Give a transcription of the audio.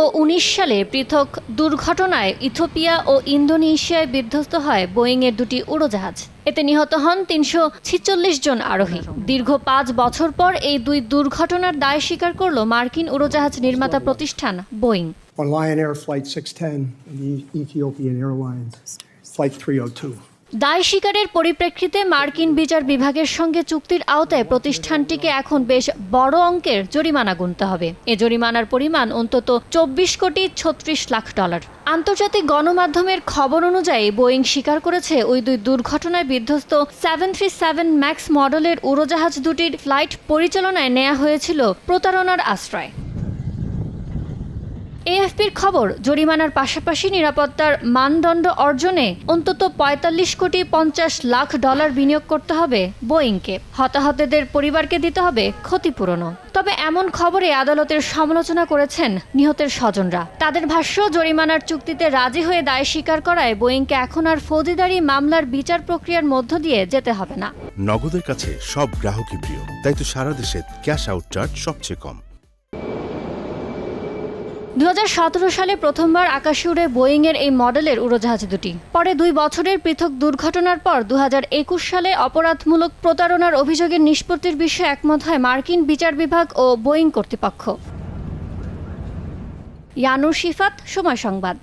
ও উনিশ সালে পৃথক দুর্ঘটনায় ইথোপিয়া ও ইন্দোনেশিয়ায় বিধ্বস্ত হয় বোয়িংয়ের দুটি উড়োজাহাজ। এতে নিহত হন তিনশো জন আরোহী। দীর্ঘ পাঁচ বছর পর এই দুই দুর্ঘটনার দায় স্বীকার করল মার্কিন উড়োজাহাজ নির্মাতা প্রতিষ্ঠান Boeing. On Lion Air Flight 610 and the Ethiopian Airlines Flight 302. দায় স্বীকারের পরিপ্রেক্ষিতে মার্কিন বিচার বিভাগের সঙ্গে চুক্তির আওতায় প্রতিষ্ঠানটিকে এখন বেশ বড় অঙ্কের জরিমানা গুনতে হবে। এ জরিমানার পরিমাণ অন্তত চব্বিশ কোটি ছত্রিশ লাখ ডলার। আন্তর্জাতিক গণমাধ্যমের খবর অনুযায়ী বোয়িং স্বীকার করেছে ওই দুই দুর্ঘটনায় বিধ্বস্ত সেভেন থ্রি সেভেন ম্যাক্স মডেলের উড়োজাহাজ দুটির ফ্লাইট পরিচালনায় নেওয়া হয়েছিল প্রতারণার আশ্রয়। এএফপির খবর, জরিমানার পাশাপাশি নিরাপত্তার মানদণ্ড অর্জনে অন্তত পঁয়তাল্লিশ কোটি পঞ্চাশ লাখ ডলার বিনিয়োগ করতে হবে বোয়িংকে। হতাহতদের পরিবারকে দিতে হবে ক্ষতিপূরণও। তবে এমন খবরে আদালতের সমালোচনা করেছেন নিহতের স্বজনরা। তাদের ভাষ্য, জরিমানার চুক্তিতে রাজি হয়ে দায় স্বীকার করায় বোয়িংকে এখন আর ফৌজিদারি মামলার বিচার প্রক্রিয়ার মধ্য দিয়ে যেতে হবে না। নগদের কাছে সব গ্রাহকই প্রিয়, তাই তো সারা দেশে ক্যাশ আউট চার্জ সবচেয়ে কম। দু হাজার সতেরো সালে প্রথমবার আকাশে উড়ে বোয়িংয়ের এই মডেলের উড়োজাহাজ দুটি। পরে দুই বছরের পৃথক দুর্ঘটনার পর দু হাজার একুশ সালে অপরাধমূলক প্রতারণার অভিযোগের নিষ্পত্তির বিষয়ে একমত হয় মার্কিন বিচার বিভাগ ও বোয়িং কর্তৃপক্ষ। ইয়ানুর শিফাত, সময় সংবাদ।